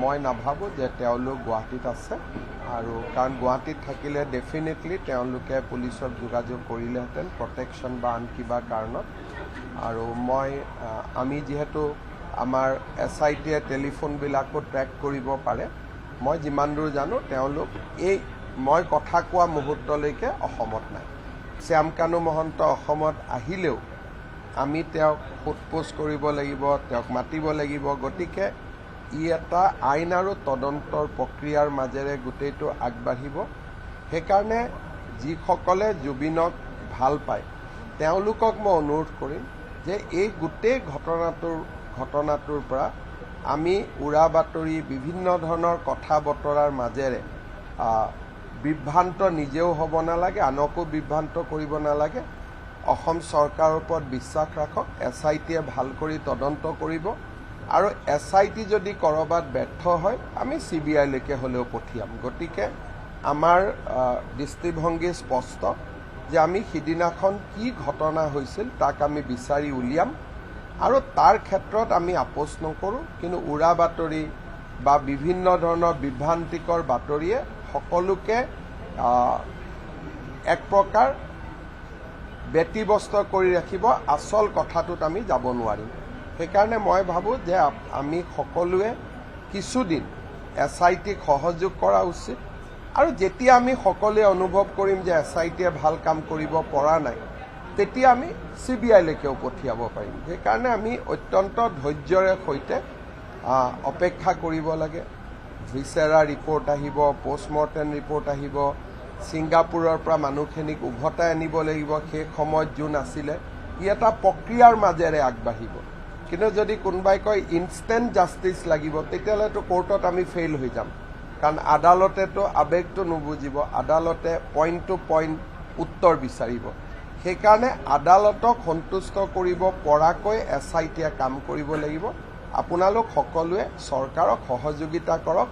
মই নাভাবোঁ যে তেওঁলোক গুৱাহাটীত আছে আৰু কাৰণ গুৱাহাটীত থাকিলে ডেফিনেটলি তেওঁলোকে পুলিচক যোগাযোগ কৰিলেহেঁতেন প্ৰটেকশ্যন বা আন কিবা কাৰণত। আৰু মই আমি যিহেতু আমাৰ এছ আই টিয়ে টেলিফোনবিলাকো ট্ৰেক কৰিব পাৰে মই যিমান দূৰ জানো তেওঁলোক এই মই কথা কোৱা মুহূৰ্তলৈকে অসমত নাই। শ্যামকানু মহন্ত অসমত আহিলেও আমি তেওঁক সোধপোছ কৰিব লাগিব তেওঁক মাতিব লাগিব গতিকে ই এটা আইন আৰু তদন্তৰ প্ৰক্ৰিয়াৰ মাজেৰে গোটেইটো আগবাঢ়িব। সেইকাৰণে যিসকলে জুবিনক ভাল পায় তেওঁলোকক মই অনুৰোধ কৰিম যে এই গোটেই ঘটনাটোৰ ঘটনাটোৰ পৰা আমি উৰা বাতৰি বিভিন্ন ধৰণৰ কথা বতৰাৰ মাজেৰে বিভ্ৰান্ত নিজেও হ'ব নালাগে আনকো বিভ্ৰান্ত কৰিব নালাগে। অসম চৰকাৰৰ ওপৰত বিশ্বাস ৰাখক এছ আই টিয়ে ভাল কৰি তদন্ত কৰিব। আৰু এছ আই টি যদি ক'ৰবাত ব্যৰ্থ হয় আমি চি বি আইলৈকে হ'লেও পঠিয়াম। গতিকে আমাৰ দৃষ্টিভংগী স্পষ্ট যে আমি সিদিনাখন কি ঘটনা হৈছিল তাক আমি বিচাৰি উলিয়াম আৰু তাৰ ক্ষেত্ৰত আমি আপোচ নকৰোঁ কিন্তু উৰা বাতৰি বা বিভিন্ন ধৰণৰ বিভ্ৰান্তিকৰ বাতৰিয়ে সকলোকে এক প্ৰকাৰ ব্যতিব্যস্ত কৰি ৰাখিব। আচল কথাটোত আমি যাব নোৱাৰিম। সেইকাৰণে মই ভাবোঁ যে আমি সকলোৱে কিছুদিন এছ আই টিক সহযোগ কৰা উচিত। আৰু যেতিয়া আমি সকলোৱে অনুভৱ কৰিম যে এছ আই টিয়ে ভালো কাম কৰিব পৰা নাই, তেতিয়া আমি চি বি আইলৈকেও পঠিয়াব পাৰিম। সেইকাৰণে আমি অত্যন্ত ধৈৰ্যৰে সৈতে অপেক্ষা কৰিব লাগে। ভিচেৰা ৰিপৰ্ট আহিব, পষ্টমৰ্টেম ৰিপৰ্ট আহিব, ছিংগাপুৰৰ পৰা মানুহখিনিক উভতাই আনিব লাগিব, সেই সময়ত যোন আছিলে, ই এটা প্ৰক্ৰিয়াৰ মাজেৰে আগবাঢ়িব। কিন্তু যদি কোনোবাই কয় ইনষ্টেণ্ট জাষ্টিছ লাগিব, তেতিয়াহ'লেতো কোৰ্টত আমি ফেইল হৈ যাম। কাৰণ আদালতেতো আৱেগটো নুবুজিব, আদালতে পইণ্ট টু পইণ্ট উত্তৰ বিচাৰিব। সেইকাৰণে আদালতক সন্তুষ্ট কৰিব পৰাকৈ এছ আই টিয়ে কাম কৰিব লাগিব। আপোনালোক সকলোৱে চৰকাৰক সহযোগিতা কৰক।